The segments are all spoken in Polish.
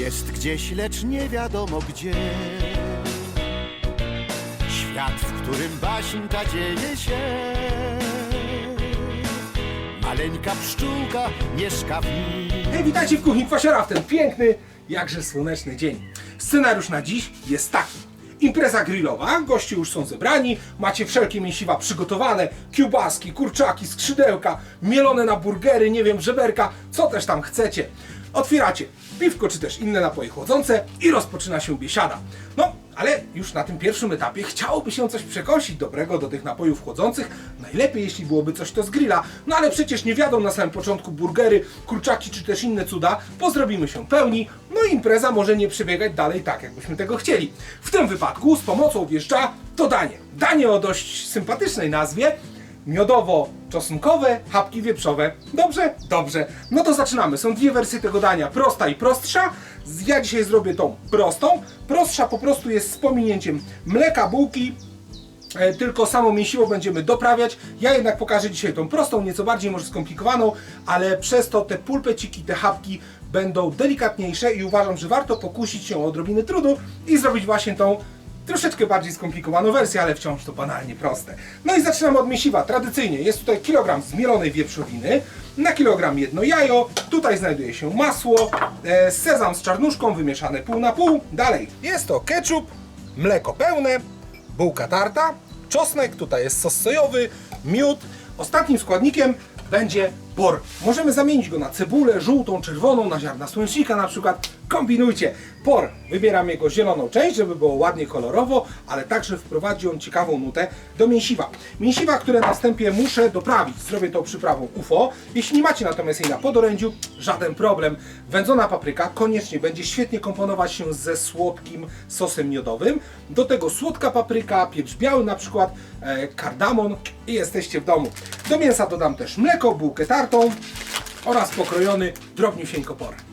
Jest gdzieś, lecz nie wiadomo gdzie. Świat, w którym baśń ta dzieje się. Maleńka pszczółka mieszka w nim. Hej, witajcie w kuchni Kwasiora w ten piękny, jakże słoneczny dzień. Scenariusz na dziś jest taki. Impreza grillowa, goście już są zebrani, macie wszelkie mięsiwa przygotowane, kiełbaski, kurczaki, skrzydełka, mielone na burgery, nie wiem, żeberka, co też tam chcecie. Otwieracie piwko czy też inne napoje chłodzące i rozpoczyna się biesiada. No, ale już na tym pierwszym etapie chciałoby się coś przekąsić dobrego do tych napojów chłodzących. Najlepiej jeśli byłoby coś to z grilla. No ale przecież nie wiadą na samym początku burgery, kurczaki czy też inne cuda, bo zrobimy się pełni. No i impreza może nie przebiegać dalej tak, jakbyśmy tego chcieli. W tym wypadku z pomocą wjeżdża to danie. Danie o dość sympatycznej nazwie miodowo-czosnkowe, chapki wieprzowe. Dobrze? Dobrze. No to zaczynamy. Są dwie wersje tego dania, prosta i prostsza. Ja dzisiaj zrobię tą prostą. Prostsza po prostu jest z pominięciem mleka, bułki, e, tylko samo mięsiwo będziemy doprawiać. Ja jednak pokażę dzisiaj tą prostą, nieco bardziej może skomplikowaną, ale przez to te pulpeciki, te chapki będą delikatniejsze i uważam, że warto pokusić się o odrobinę trudu i zrobić właśnie tą troszeczkę bardziej skomplikowaną wersję, ale wciąż to banalnie proste. No i zaczynamy od mięsiwa. Tradycyjnie jest tutaj kilogram zmielonej wieprzowiny, na kilogram jedno jajo, tutaj znajduje się masło, e, sezam z czarnuszką wymieszane pół na pół. Dalej jest to ketchup, mleko pełne, bułka tarta, czosnek, tutaj jest sos sojowy, miód. Ostatnim składnikiem będzie por. Możemy zamienić go na cebulę żółtą, czerwoną, na ziarna słonecznika na przykład. Kombinujcie. Por. Wybieram jego zieloną część, żeby było ładnie kolorowo, ale także wprowadzi on ciekawą nutę do mięsiwa. Mięsiwa, które na wstępie muszę doprawić. Zrobię to przyprawą UFO. Jeśli nie macie natomiast jej na podorędziu, żaden problem. Wędzona papryka koniecznie będzie świetnie komponować się ze słodkim sosem miodowym. Do tego słodka papryka, pieprz biały na przykład, e, kardamon i jesteście w domu. Do mięsa dodam też mleko, bułkę oraz pokrojony drobniusieńko por.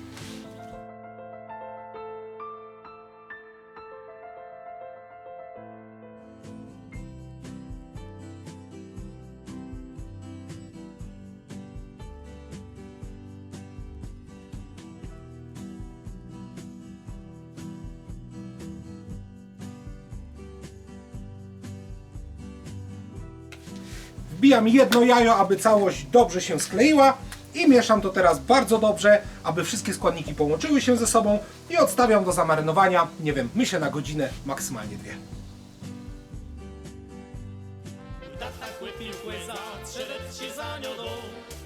Wbijam jedno jajo, aby całość dobrze się skleiła i mieszam to teraz bardzo dobrze, aby wszystkie składniki połączyły się ze sobą i odstawiam do zamarynowania, nie wiem, myślę na godzinę, maksymalnie dwie.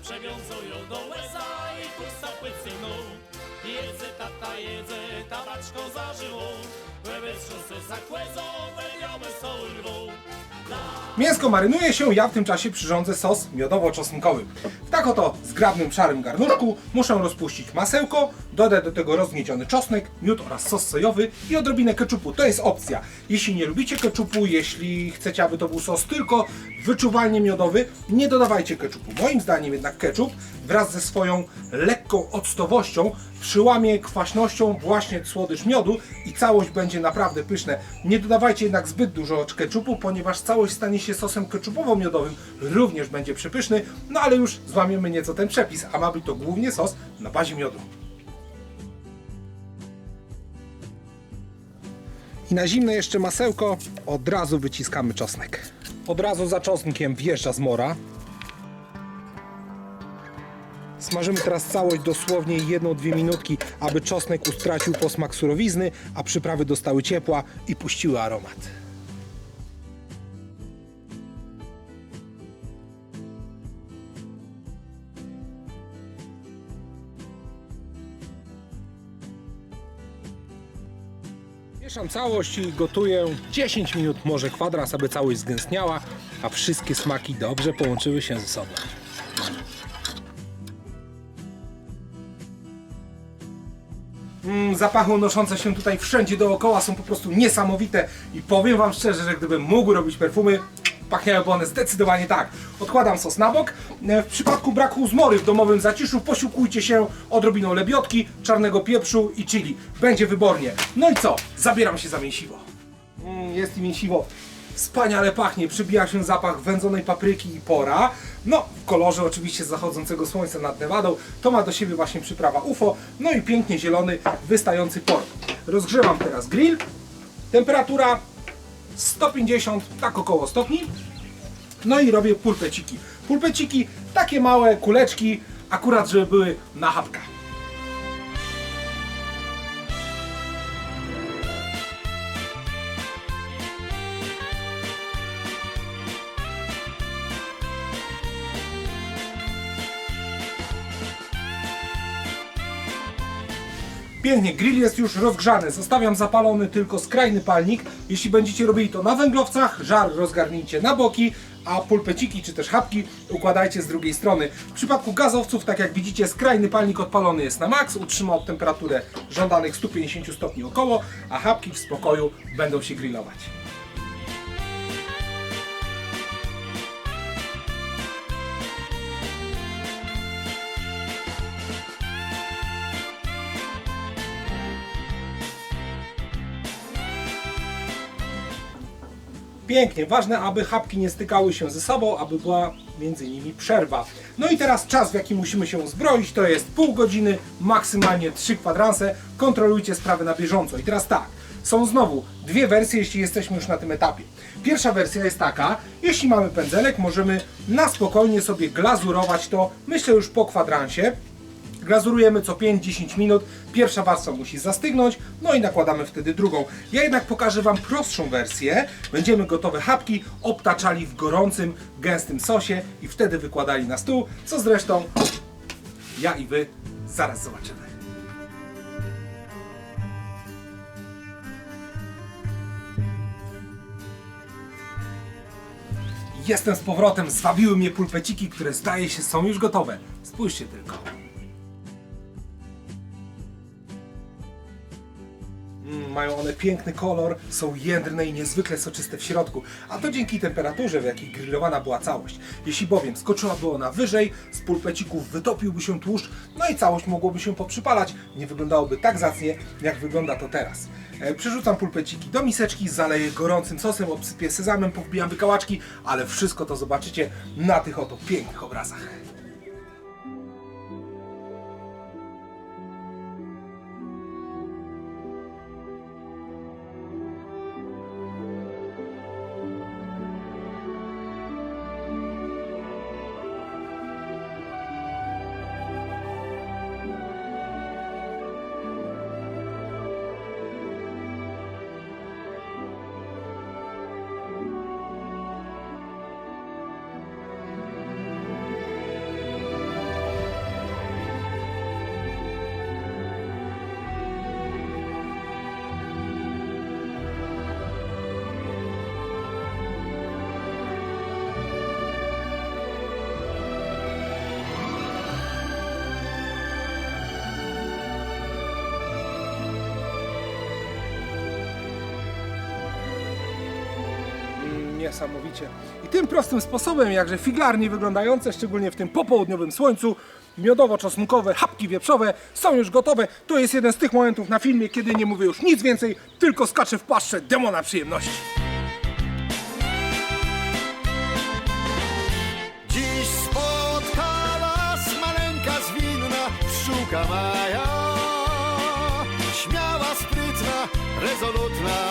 Przewiązał ją do łeza i pusta płycyną. Jedze tata są lwą. Mięsko marynuje się, ja w tym czasie przyrządzę sos miodowo-czosnkowy. W tak oto zgrabnym, szarym garnuszku muszę rozpuścić masełko, dodać do tego rozgnieciony czosnek, miód oraz sos sojowy i odrobinę keczupu. To jest opcja. Jeśli nie lubicie keczupu, jeśli chcecie, aby to był sos tylko wyczuwalnie miodowy, nie dodawajcie keczupu. Moim zdaniem jednak keczup wraz ze swoją lekką octowością przyłamie kwaśnością właśnie słodycz miodu i całość będzie naprawdę pyszne. Nie dodawajcie jednak zbyt dużo keczupu, ponieważ całość stanie się sosem keczupowo-miodowym, również będzie przepyszny, no ale już złamiemy nieco ten przepis, a ma być to głównie sos na bazie miodu. I na zimne jeszcze masełko od razu wyciskamy czosnek. Od razu za czosnkiem wjeżdża zmora. Smażymy teraz całość dosłownie 1-2 minutki, aby czosnek ustracił posmak surowizny, a przyprawy dostały ciepła i puściły aromat. Mieszam całość i gotuję 10 minut, może kwadras, aby całość zgęstniała, a wszystkie smaki dobrze połączyły się ze sobą. Mm, zapachy unoszące się tutaj wszędzie dookoła są po prostu niesamowite i powiem Wam szczerze, że gdybym mógł robić perfumy, pachniałyby one zdecydowanie tak. Odkładam sos na bok. E, W przypadku braku zmory w domowym zaciszu posiłkujcie się odrobiną lebiotki, czarnego pieprzu i chili. Będzie wybornie. No i co? Zabieram się za mięsiwo. Mm, jest i mięsiwo Wspaniale pachnie, przybija się zapach wędzonej papryki i pora. No, w kolorze oczywiście zachodzącego słońca nad Nevadą. To ma do siebie właśnie przyprawa UFO. No i pięknie zielony, wystający por. Rozgrzewam teraz grill. Temperatura 150, tak około stopni. No i robię pulpeciki. Pulpeciki, takie małe kuleczki, akurat żeby były na chapka. Pięknie, grill jest już rozgrzany. Zostawiam zapalony tylko skrajny palnik. Jeśli będziecie robili to na węglowcach, żar rozgarnijcie na boki, a pulpeciki czy też chapki układajcie z drugiej strony. W przypadku gazowców, tak jak widzicie, skrajny palnik odpalony jest na maks, utrzymał temperaturę żądanych 150 stopni około, a chapki w spokoju będą się grillować. Pięknie, ważne, aby chapki nie stykały się ze sobą, aby była między nimi przerwa. No i teraz czas, w jaki musimy się uzbroić, to jest pół godziny, maksymalnie trzy kwadranse. Kontrolujcie sprawy na bieżąco. I teraz tak, są znowu dwie wersje, jeśli jesteśmy już na tym etapie. Pierwsza wersja jest taka, jeśli mamy pędzelek, możemy na spokojnie sobie glazurować to, myślę już po kwadransie. Glazurujemy co 5-10 minut. Pierwsza warstwa musi zastygnąć, no i nakładamy wtedy drugą. Ja jednak pokażę Wam prostszą wersję. Będziemy gotowe chapki obtaczali w gorącym, gęstym sosie i wtedy wykładali na stół, co zresztą ja i Wy zaraz zobaczymy. Jestem z powrotem, zwabiły mnie pulpeciki, które zdaje się są już gotowe. Spójrzcie tylko. Mają one piękny kolor, są jędrne i niezwykle soczyste w środku, a to dzięki temperaturze, w jakiej grillowana była całość. Jeśli bowiem skoczyłaby ona wyżej, z pulpecików wytopiłby się tłuszcz, no i całość mogłoby się poprzypalać, nie wyglądałoby tak zacnie, jak wygląda to teraz. E, Przerzucam pulpeciki do miseczki, zaleję gorącym sosem, obsypię sezamem, powbijam wykałaczki, ale wszystko to zobaczycie na tych oto pięknych obrazach. Niesamowicie. I tym prostym sposobem, jakże figlarnie wyglądające, szczególnie w tym popołudniowym słońcu, miodowo-czosnkowe, chapki wieprzowe są już gotowe. To jest jeden z tych momentów na filmie, kiedy nie mówię już nic więcej, tylko skaczę w paszczę demona przyjemności. Dziś spotkała maleńka zwinna pszczółka Maja. Śmiała, sprytna, rezolutna.